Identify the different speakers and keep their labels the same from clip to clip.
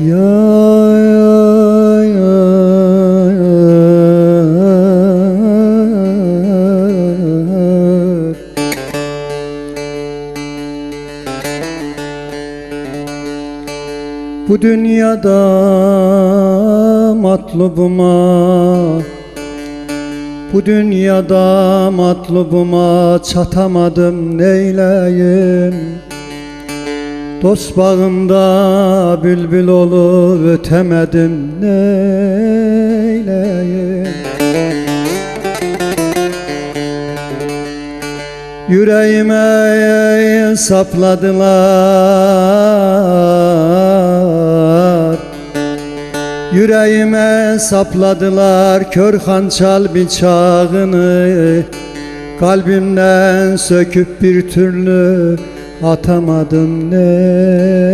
Speaker 1: Bu dünyada matlubuma Bu dünyada matlubuma çatamadım neyleyim Dost bağında bülbül olup ötemedim neyleyim? Yüreğime sapladılar. Yüreğime sapladılar kör hançal bıçağını. Kalbimden söküp bir türlü atamadım neyleyim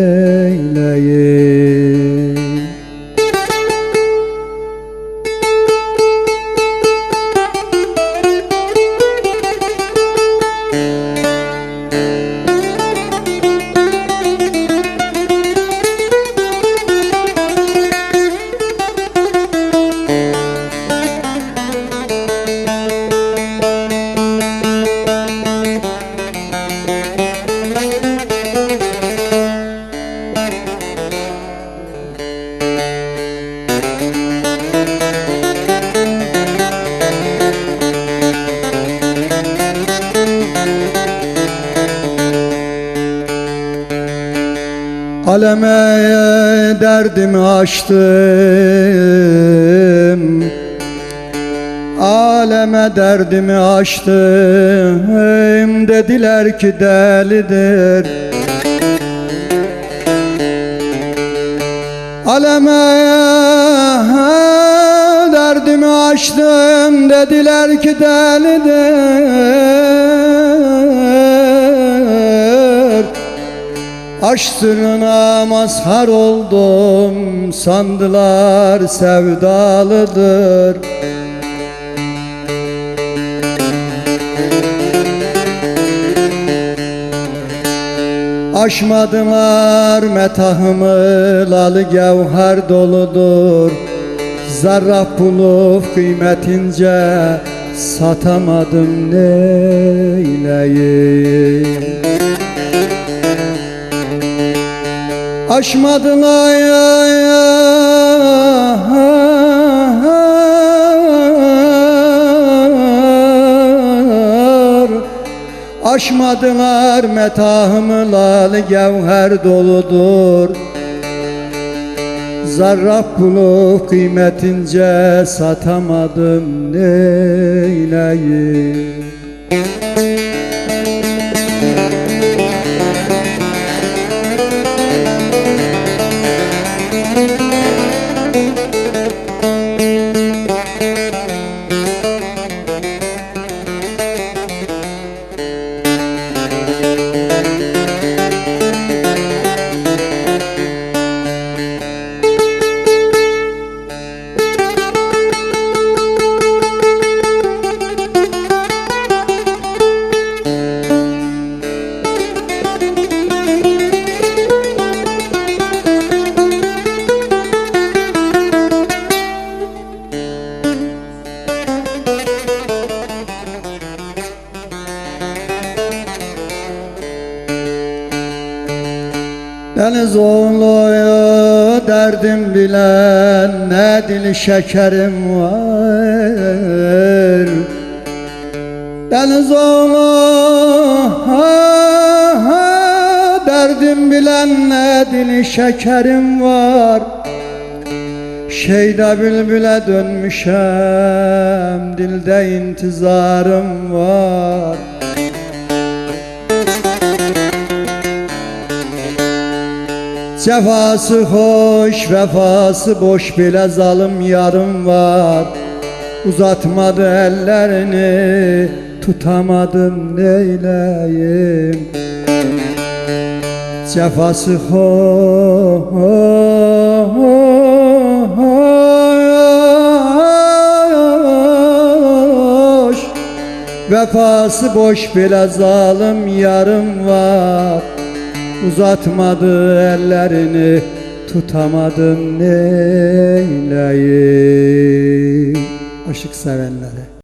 Speaker 1: Aleme derdimi açtım. Aleme derdimi açtım. Dediler ki delidir. Aleme derdimi açtım. Dediler ki delidir Aşk sırrına mazhar oldum Sandılar sevdalıdır. Aşmadılar metahımı Lalı gevher doludur. Zarraf bulup kıymetince Satamadım neyleyim Aşmadılar ya yar Aşmadılar metahımı lalı gevher doludur. Zarraf bulup kıymetince satamadım neyleyim Deniz oğluyu derdim bilen ne dili şekerim var? Deniz ha, derdim bilen ne dili şekerim var? Şeyda bülbüle dönmüşem dilde intizarım var Cefası hoş, vefası boş bile zalim yarım var. Uzatmadı ellerini, tutamadım neyleyim. Cefası hoş Vefası boş bile zalim yarım var Uzatmadı ellerini tutamadım neyleyim Aşık sevenlere